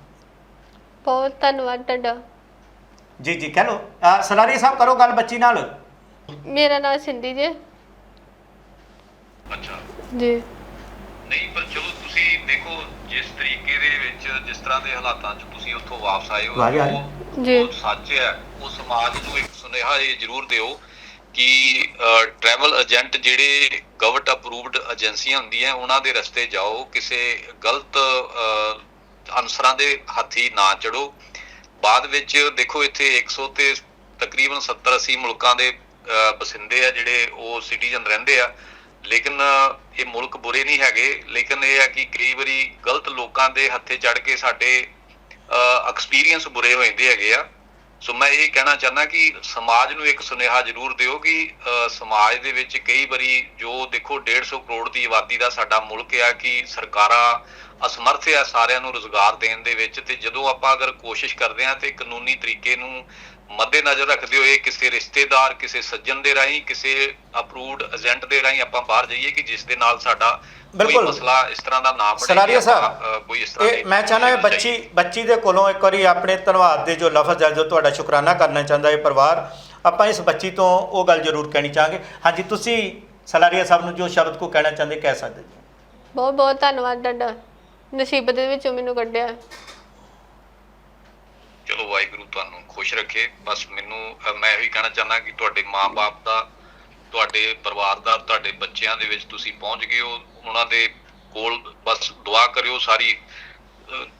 ਬਹੁਤ ਧੰਨਵਾਦ ਤੁਹਾਡਾ। ਜੀ ਜੀ ਕਹਿ ਲਓ। ਸਲਾਰੀਆ ਸਾਹਿਬ ਕਰੋ ਗੱਲ ਬੱਚੀ ਨਾਲ। ਮੇਰਾ ਨਾਮ ਸਿੰਧੀ ਜੇ। ਅੱਛਾ। ਜੀ। ਨਹੀਂ ਪਰ ਚਲੋ ਤੁਸੀਂ ਦੇਖੋ ਜਿਸ ਤਰੀਕੇ ਦੇ ਵਿੱਚ ਜਿਸ ਤਰ੍ਹਾਂ ਦੇ ਹਾਲਾਤਾਂ 'ਚ ਤੁਸੀਂ ਉੱਥੋਂ ਵਾਪਸ ਆਏ ਹੋ। ਉਹ ਜੀ। ਉਹ ਸੱਚ ਹੈ। ਉਹ ਸਮਾਜ ਨੂੰ ਇੱਕ ਸੁਨੇਹਾ ਇਹ ਜ਼ਰੂਰ ਦਿਓ ਕਿ ਟਰੈਵਲ ਏਜੰਟ ਜਿਹੜੇ ਗਵਰਨਮੈਂਟ ਅਪਰੂਵਡ ਏਜੰਸੀਆਂ ਹੁੰਦੀਆਂ ਉਹਨਾਂ ਦੇ ਰਸਤੇ ਜਾਓ ਕਿਸੇ ਗਲਤ ਅਹ, ਅਨਸਰਾਂ ਦੇ ਹੱਥੀ ਨਾ ਚੜੋ। ਬਾਅਦ ਵਿੱਚ ਦੇਖੋ ਇੱਥੇ 100 ਤੇ ਤਕਰੀਬਨ 70 80 ਮੁਲਕਾਂ ਦੇ ਬਸਿੰਦੇ ਆ ਜਿਹੜੇ ਉਹ ਸਿਟੀਜ਼ਨ ਰਹਿੰਦੇ ਆ। ਲੇਕਿਨ ਇਹ ਮੁਲਕ ਬੁਰੇ ਨਹੀਂ ਹੈਗੇ। ਲੇਕਿਨ ਇਹ ਆ ਕਿ ਕਈ ਵਾਰੀ ਗਲਤ ਲੋਕਾਂ ਦੇ ਹੱਥੇ ਚੜ ਕੇ ਸਾਡੇ ਐਕਸਪੀਰੀਅੰਸ ਬੁਰੇ ਹੋ ਜਾਂਦੇ ਹੈਗੇ ਆ। ਸੋ ਮੈਂ ਇਹ ਕਹਿਣਾ ਚਾਹੁੰਦਾ ਕਿ ਸਮਾਜ ਨੂੰ ਇੱਕ ਸੁਨੇਹਾ ਜ਼ਰੂਰ ਦਿਓ ਕਿ ਅਹ, ਸਮਾਜ ਦੇ ਵਿੱਚ ਕਈ ਵਾਰੀ ਜੋ ਦੇਖੋ 150 ਕਰੋੜ ਦੀ ਆਬਾਦੀ ਦਾ ਸਾਡਾ ਮੁਲਕ ਆ ਕਿ ਸਰਕਾਰਾਂ ਅਸਮਰਥ ਆ ਸਾਰਿਆਂ ਨੂੰ ਰੋਜ਼ਗਾਰ ਦੇਣ ਦੇ ਵਿੱਚ ਤੇ ਜਦੋਂ ਆਪਾਂ ਅਗਰ ਕੋਸ਼ਿਸ਼ ਕਰਦੇ ਆ ਤੇ ਕਾਨੂੰਨੀ ਤਰੀਕੇ ਨੂੰ ਮੱਦੇਨਜ਼ਰ ਰੱਖਦੇ ਹੋਏ ਕਿਸੇ ਰਿਸ਼ਤੇਦਾਰ ਕਿਸੇ ਸੱਜਣ ਦੇ ਰਾਹੀਂ ਕਿਸੇ ਅਪਰੂਵਡ ਏਜੰਟ ਦੇ ਰਾਹੀਂ ਆਪਾਂ ਬਾਹਰ ਜਾਈਏ ਕਿ ਜਿਸ ਦੇ ਨਾਲ ਸਾਡਾ ਕੋਈ। ਮਸਲਾ ਇਸ ਤਰ੍ਹਾਂ ਦਾ ਨਾ ਬਣੇ ਸਾਹਿਬ, ਕੋਈ ਇਸ ਤਰ੍ਹਾਂ ਮੈਂ ਚਾਹਨਾ ਇਹ ਬੱਚੀ। ਬੱਚੀ ਦੇ ਕੋਲੋਂ ਇੱਕ ਵਾਰੀ ਆਪਣੇ ਧੰਨਵਾਦ ਦੇ ਜੋ ਲਫ਼ਜ਼ ਹੈ ਜੋ ਤੁਹਾਡਾ ਸ਼ੁਕਰਾਨਾ ਕਰਨਾ ਚਾਹੁੰਦਾ ਇਹ ਪਰਿਵਾਰ ਆਪਾਂ ਇਸ ਬੱਚੀ ਤੋਂ ਉਹ ਗੱਲ ਜ਼ਰੂਰ ਕਹਿਣੀ ਚਾਹਾਂਗੇ ਹਾਂਜੀ ਤੁਸੀਂ ਸਲਾਰੀਆ ਸਾਹਿਬ ਨੂੰ ਜੋ ਸ਼ਬਦ ਕੋ ਕਹਿਣਾ ਚਾਹੁੰਦੇ ਕਹਿ ਸਕਦੇ ਜੀ ਬਹੁਤ ਬਹੁਤ ਧੰਨਵਾਦ ਤੁਹਾਡਾ ਨਸੀਬ ਦੇ ਵਿੱਚੋਂ ਮੈਨੂੰ ਕੱਢਿਆ ਚਲੋ ਵਾਹਿਗੁਰੂ ਤੁਹਾਨੂੰ ਖੁਸ਼ ਰੱਖੇ। ਬਸ ਮੈਨੂੰ ਮੈਂ ਇਹੀ ਕਹਿਣਾ ਚਾਹੁੰਦਾ ਕਿ ਤੁਹਾਡੇ ਮਾਪੇ ਦਾ ਤੁਹਾਡੇ ਪਰਿਵਾਰ ਦਾ ਤੁਹਾਡੇ ਬੱਚਿਆਂ ਦੇ ਵਿੱਚ ਤੁਸੀਂ ਪਹੁੰਚ ਗਏ ਹੋ। ਉਹਨਾਂ ਦੇ ਕੋਲ ਬਸ ਦੁਆ ਕਰਿਓ ਸਾਰੀ।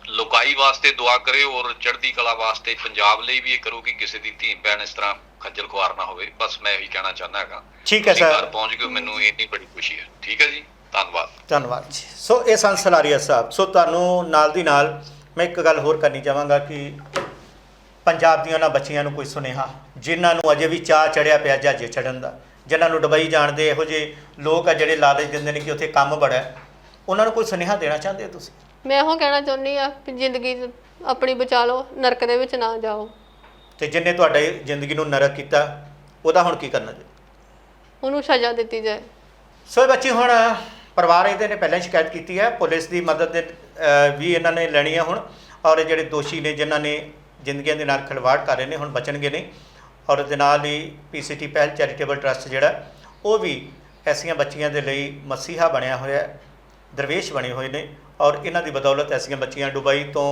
ਲੋਕਾਈ ਵਾਸਤੇ ਦੁਆ ਕਰਿਓ ਔਰ ਚੜ੍ਹਦੀ ਕਲਾ ਵਾਸਤੇ ਪੰਜਾਬ ਲਈ ਵੀ ਇਹ ਕਰੋ ਕਿ ਕਿਸੇ ਦੀ ਧੀ ਭੈਣ ਇਸ ਤਰ੍ਹਾਂ ਖੱਜਲ ਖੁਆਰ ਨਾ ਹੋਵੇ। ਬਸ ਮੈਂ ਇਹੀ ਕਹਿਣਾ ਚਾਹੁੰਦਾ ਹੈਗਾ। ਠੀਕ ਹੈ ਸਰ। ਘਰ ਪਹੁੰਚ ਗਏ ਮੈਨੂੰ ਇੰਨੀ ਬੜੀ ਖੁਸ਼ੀ ਹੈ। ਠੀਕ ਹੈ ਜੀ? ਧੰਨਵਾਦ। ਧੰਨਵਾਦ ਜੀ। ਸੋ ਇਹ ਸਨ ਸਲਾਰੀਆ ਸਾਹਿਬ। ਸੋ ਤੁਹਾਨੂੰ ਨਾਲ ਦੀ ਨਾਲ ਮੈਂ ਇੱਕ ਗੱਲ ਹੋਰ ਕਰਨੀ ਚਾਹਾਂਗਾ ਕਿ ਪੰਜਾਬ ਦੀਆਂ ਉਹਨਾਂ ਬੱਚੀਆਂ ਨੂੰ ਕੋਈ ਸੁਨੇਹਾ ਜਿਨ੍ਹਾਂ ਨੂੰ ਅਜੇ ਵੀ ਚਾਹ ਚੜਿਆ ਪਿਆ ਜਹਾਜ਼ੇ ਚੜਨ ਦਾ ਜਿਨ੍ਹਾਂ ਨੂੰ ਦੁਬਈ ਜਾਣ ਦੇ ਇਹੋ ਜਿਹੇ ਲੋਕ ਆ ਜਿਹੜੇ ਲਾਲਚ ਦਿੰਦੇ ਨੇ ਕਿ ਉੱਥੇ ਕੰਮ ਬੜਾ ਹੈ ਉਹਨਾਂ ਨੂੰ ਕੋਈ ਸੁਨੇਹਾ ਦੇਣਾ ਚਾਹੁੰਦੇ ਹੋ ਤੁਸੀਂ? ਮੈਂ ਇਹੋ ਕਹਿਣਾ ਚਾਹੁੰਦੀ ਆ ਕਿ ਜ਼ਿੰਦਗੀ ਆਪਣੀ ਬਚਾ ਲਓ ਨਰਕ ਦੇ ਵਿੱਚ ਨਾ ਜਾਓ। ਤੇ ਜਿਨਨੇ ਤੁਹਾਡੇ ਜ਼ਿੰਦਗੀ ਨੂੰ ਨਰਕ ਕੀਤਾ ਉਹਦਾ ਹੁਣ ਕੀ ਕਰਨਾ ਜੀ? ਉਹਨੂੰ ਸਜ਼ਾ ਦਿੱਤੀ ਜਾਏ। ਸੋ ਇਹ ਬੱਚੀ ਹੁਣ ਪਰਿਵਾਰ ਇਹਦੇ ਨੇ ਪਹਿਲਾਂ ਹੀ ਸ਼ਿਕਾਇਤ ਕੀਤੀ ਹੈ ਪੁਲਿਸ ਦੀ ਮਦਦ ਦੇ ਵੀ ਇਹਨਾਂ ਨੇ ਲੈਣੀ ਹੈ ਹੁਣ ਔਰ ਜਿਹੜੇ ਦੋਸ਼ੀ ਨੇ ਜਿਨ੍ਹਾਂ ਨੇ ਜ਼ਿੰਦਗੀਆਂ ਦੇ ਨਾਲ ਖਿਲਵਾੜ ਕਰ ਰਹੇ ਨੇ, ਹੁਣ ਬਚਣਗੇ ਨਹੀਂ। ਔਰ ਦੇ ਨਾਲ ਹੀ ਪੀਸੀਟੀ ਪਹਿਲ ਚੈਰੀਟੇਬਲ ਟਰਸਟ ਜਿਹੜਾ, ਉਹ ਵੀ ਐਸੀਆਂ ਬੱਚੀਆਂ ਦੇ ਲਈ ਮਸੀਹਾ ਬਣਿਆ ਹੋਇਆ ਹੈ, ਦਰਵੇਸ਼ ਬਣੇ ਹੋਏ ਨੇ। ਔਰ ਇਹਨਾਂ ਦੀ ਬਦੌਲਤ ਐਸੀਆਂ ਬੱਚੀਆਂ ਦੁਬਈ ਤੋਂ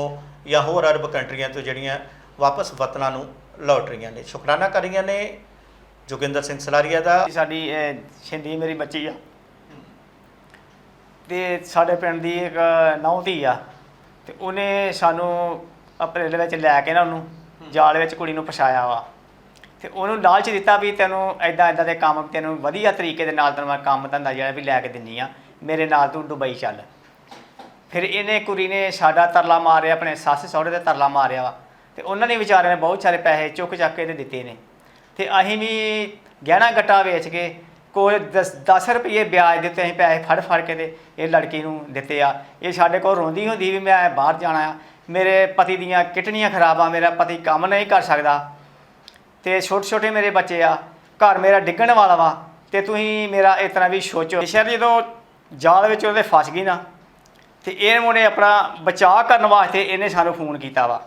ਜਾਂ ਹੋਰ ਅਰਬ ਕੰਟਰੀਆਂ ਤੋਂ ਜਿਹੜੀਆਂ ਵਾਪਸ ਵਤਨਾਂ ਨੂੰ ਲੌਟ ਰਹੀਆਂ ਨੇ। ਸ਼ੁਕਰਾਨਾ ਕਰ ਰਹੀਆਂ ਨੇ ਜੋਗਿੰਦਰ ਸਿੰਘ ਸਲਾਰੀਆ ਦਾ। ਸਾਡੀ ਛਿੰਦੀ ਮੇਰੀ ਬੱਚੀ ਆ। ਤੇ ਸਾਡੇ ਪਿੰਡ ਦੀ ਇੱਕ ਨੌਂ ਧੀ ਆ। ਤੇ ਉਹਨੇ ਸਾਨੂੰ ਅਪ੍ਰੈਲ ਵਿੱਚ ਲੈ ਕੇ ਨਾ ਉਹਨੂੰ, ਜਾਲ ਵਿੱਚ ਕੁੜੀ ਨੂੰ ਪਛਾਇਆ ਵਾ। ਤੇ ਉਹਨੂੰ ਲਾਲਚ ਦਿੱਤਾ ਵੀ ਤੈਨੂੰ ਐਦਾਂ ਐਦਾਂ ਦੇ ਕੰਮ, ਤੈਨੂੰ ਵਧੀਆ ਤਰੀਕੇ ਦੇ ਨਾਲ ਤੈਨੂੰ ਮੈਂ ਕੰਮ ਧੰਦਾ ਜਿਹੜਾ ਵੀ ਲੈ ਕੇ ਦਿੰਨੀ ਆ, ਮੇਰੇ ਨਾਲ ਤੂੰ ਦੁਬਈ ਚੱਲ। ਫਿਰ ਇਹਨੇ ਕੁੜੀ ਨੇ ਸਾਡਾ ਤਰਲਾ ਮਾਰਿਆ, ਆਪਣੇ ਸੱਸ ਸਹੁਰੇ ਦੇ ਤਰਲਾ ਮਾਰਿਆ ਵਾ। ਤੇ ਉਹਨਾਂ ਨੇ ਵਿਚਾਰਿਆਂ ਨੇ ਬਹੁਤ ਸਾਰੇ ਪੈਸੇ ਚੁੱਕ ਚੱਕ ਕੇ ਤੇ ਦਿੱਤੇ ਨੇ। ਤੇ ਅਸੀਂ ਵੀ ਗਹਿਣਾ ਗੱਟਾ ਵੇਚ ਕੇ ਕੋਈ 10 ਰੁਪਏ ਵਿਆਜ ਦਿੱਤੇ, ਅਸੀਂ ਪੈਸੇ ਫੜ ਫੜ ਕੇ ਤੇ ਇਹ ਲੜਕੀ ਨੂੰ ਦਿੱਤੇ ਆ। ਇਹ ਸਾਡੇ ਕੋਲ ਰੋਂਦੀ ਹੁੰਦੀ ਵੀ ਮੈਂ ਬਾਹਰ ਜਾਣਾ ਆ। ਮੇਰੇ ਪਤੀ ਦੀਆਂ ਕਿਡਨੀਆਂ ਖਰਾਬ ਆ, ਮੇਰਾ ਪਤੀ ਕੰਮ ਨਹੀਂ ਕਰ ਸਕਦਾ। ਤੇ ਛੋਟੇ ਛੋਟੇ ਮੇਰੇ ਬੱਚੇ ਆ, ਘਰ ਮੇਰਾ ਡਿੱਗਣ ਵਾਲਾ ਵਾ, ਤੇ ਤੁਸੀਂ ਮੇਰਾ ਇਸ ਤਰ੍ਹਾਂ ਵੀ ਸੋਚੋ। ਸ਼ਹਿਰ ਜਦੋਂ ਜਾਲ ਵਿੱਚ ਉਹਦੇ ਫਸ ਗਈ ਨਾ, ਤੇ ਇਹ ਮੁੰਡੇ ਆਪਣਾ ਬਚਾਅ ਕਰਨ ਵਾਸਤੇ ਇਹਨੇ ਸਾਨੂੰ ਫੋਨ ਕੀਤਾ ਵਾ।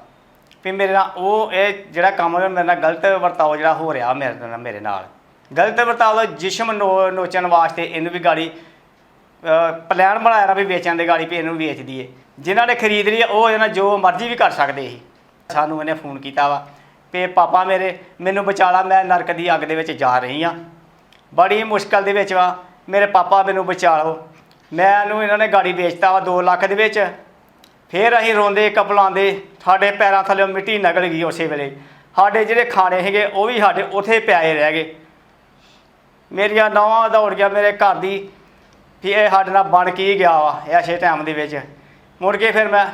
ਵੀ ਮੇਰੇ ਨਾਲ ਉਹ ਇਹ ਜਿਹੜਾ ਕੰਮ ਮੇਰੇ ਨਾਲ ਗਲਤ ਵਰਤਾਓ ਜਿਹੜਾ ਹੋ ਰਿਹਾ ਮੇਰੇ ਨਾਲ ਮੇਰੇ ਨਾਲ। ਗਲਤ ਵਰਤਾਓ ਜਿਸਮ ਨੋ- ਨੋਚਣ ਵਾਸਤੇ ਇਹਨੂੰ ਵੀ ਗਾੜੀ ਪਲਾਨ ਬਣਾਇਆ ਨਾ ਵੀ ਵੇਚਣ ਦੇ ਗਾੜੀ ਵੀ ਇਹਨੂੰ ਵੇਚ ਦਈਏ। ਜਿਨ੍ਹਾਂ ਨੇ ਖਰੀਦ ਲਈ ਆ, ਉਹ ਇਹਨਾਂ ਜੋ ਮਰਜ਼ੀ ਵੀ ਕਰ ਸਕਦੇ ਸੀ। ਸਾਨੂੰ ਇਹਨੇ ਫੋਨ ਕੀਤਾ ਵਾ ਵੀ ਪਾਪਾ ਮੇਰੇ ਮੈਨੂੰ ਬਚਾ ਮੈਂ ਨਰਕ ਦੀ ਅੱਗ ਦੇ ਵਿੱਚ ਜਾ ਰਹੀ ਆ ਬੜੀ ਮੁਸ਼ਕਲ ਦੇ ਵਿੱਚ ਵਾ ਮੇਰੇ ਪਾਪਾ ਮੈਨੂੰ ਬਚਾ ਲਓ। ਇਹਨੂੰ ਇਹਨਾਂ ਨੇ ਗਾੜੀ ਵੇਚਤਾ ਵਾ 2 ਲੱਖ ਦੇ ਵਿੱਚ। ਫਿਰ ਅਸੀਂ ਰੋਂਦੇ ਕਪਲਾਉਂਦੇ ਸਾਡੇ ਪੈਰਾਂ ਥੱਲੇ ਮਿੱਟੀ ਨਿਕਲ ਗਈ ਉਸੇ ਵੇਲੇ। ਸਾਡੇ ਜਿਹੜੇ ਖਾਣੇ ਹੈਗੇ ਉਹ ਵੀ ਸਾਡੇ ਉਥੇ ਪਿਆਏ ਰਹਿ ਗਏ। ਮੇਰੀਆਂ ਨੌਵਾਂ ਦੌੜ ਗਿਆ ਮੇਰੇ ਘਰ ਦੀ ਵੀ ਇਹ ਸਾਡੇ ਨਾਲ ਬਣ ਕੀ ਗਿਆ ਵਾ ਐਸੇ ਟਾਈਮ ਦੇ ਵਿੱਚ। ਮੁੜ ਕੇ ਫਿਰ ਮੈਂ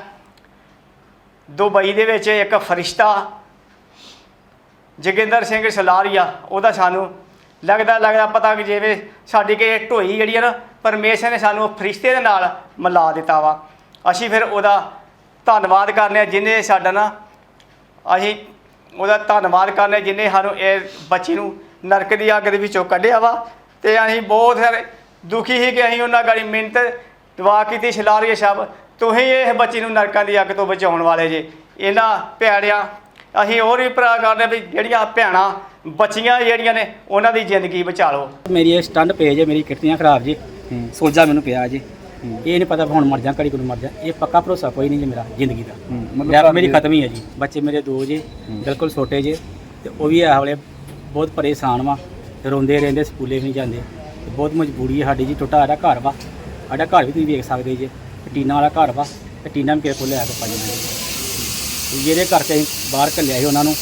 ਦੁਬਈ ਦੇ ਵਿੱਚ ਇੱਕ ਫਰਿਸ਼ਤਾ ਜੋਗਿੰਦਰ ਸਿੰਘ ਸਲਾਰੀਆ, ਉਹਦਾ ਸਾਨੂੰ ਲੱਗਦਾ ਲੱਗਦਾ ਪਤਾ ਕਿ ਜਿਵੇਂ ਸਾਡੀ ਕਿ ਢੋਈ ਜਿਹੜੀ ਆ ਨਾ ਪਰਮੇਸ਼ਰ ਨੇ ਸਾਨੂੰ ਫਰਿਸ਼ਤੇ ਦੇ ਨਾਲ ਮਿਲਾ ਦਿੱਤਾ ਵਾ। ਅਸੀਂ ਫਿਰ ਉਹਦਾ ਧੰਨਵਾਦ ਕਰਨੇ ਆ ਜਿਨੇ ਸਾਡਾ ਨਾ ਅਸੀਂ ਉਹਦਾ ਧੰਨਵਾਦ ਕਰਨੇ ਜਿਨੇ ਸਾਨੂੰ ਇਹ ਬੱਚੀ ਨੂੰ ਨਰਕ ਦੀ ਅੱਗ ਦੇ ਵਿੱਚੋਂ ਕੱਢਿਆ ਵਾ ਤੇ ਅਸੀਂ ਬਹੁਤ ਸਾਰੇ ਦੁਖੀ ਸੀ ਕਿ ਅਸੀਂ ਉਹਨਾਂ ਗਾੜੀ ਮਿਹਨਤ ਦੁਆ ਕੀਤੀ ਛਲਾਰੀਏ ਸਾਹਿਬ। ਤੁਸੀਂ ਇਹ ਬੱਚੀ ਨੂੰ ਨਰਕਾਂ ਦੀ ਅੱਗ ਤੋਂ ਬਚਾਉਣ ਵਾਲੇ ਜੇ। ਇਹਨਾਂ ਭੈੜਿਆਂ ਅਸੀਂ ਹੋਰ ਵੀ ਪ੍ਰਾ ਕਰਦੇ ਵੀ ਜਿਹੜੀਆਂ ਭੈਣਾਂ ਬੱਚੀਆਂ ਜਿਹੜੀਆਂ ਨੇ ਉਹਨਾਂ ਦੀ ਜ਼ਿੰਦਗੀ ਬਚਾ ਲਓ। ਮੇਰੀ ਇਹ ਸਟੰਡ ਪੇਜ ਹੈ ਮੇਰੀ ਕਿਡਨੀਆਂ ਖਰਾਬ ਜੀ। ਸੋਜਾ ਮੈਨੂੰ ਪਿਆ ਜੀ। ਇਹ ਨਹੀਂ ਪਤਾ ਹੁਣ ਮਰ ਜਾ ਕੜੀ ਕੋਲ ਮਰ ਜਾ। ਇਹ ਪੱਕਾ ਭਰੋਸਾ ਕੋਈ ਨਹੀਂ ਜੀ ਮੇਰਾ ਜ਼ਿੰਦਗੀ ਦਾ। ਲਾਈਫ ਮੇਰੀ ਖਤਮ ਹੀ ਹੈ ਜੀ। ਬੱਚੇ ਮੇਰੇ ਦੋ ਜੀ ਬਿਲਕੁਲ ਛੋਟੇ ਜੇ। ਤੇ ਉਹ ਵੀ ਇਹ ਵੇਲੇ ਬਹੁਤ ਪਰੇਸ਼ਾਨ ਵਾ। ਰੋਂਦੇ ਰਹਿੰਦੇ ਸਕੂਲੇ ਵੀ ਨਹੀਂ ਜਾਂਦੇ। ਬਹੁਤ ਮਜਬੂਰੀ ਹੈ ਸਾਡੀ ਜੀ ਟੁੱਟਾ ਸਾਡਾ ਘਰ ਵਾ। ਸਾਡਾ ਘਰ ਵੀ ਤੁਸੀਂ ਵੇਖ ਸਕਦੇ ਜੇ। ਟੀਨਾ ਵਾਲਾ ਘਰ ਵਾ, ਤੇ ਟੀਨਾ ਵੀ ਕਿਸੇ ਕੋਲ ਲੈ ਕੇ ਪਾਈ ਜਾਂਦੇ ਜਿਹਦੇ ਕਰਕੇ ਅਸੀਂ ਬਾਹਰ ਘੱਲਿਆ ਸੀ ਉਹਨਾਂ ਨੂੰ।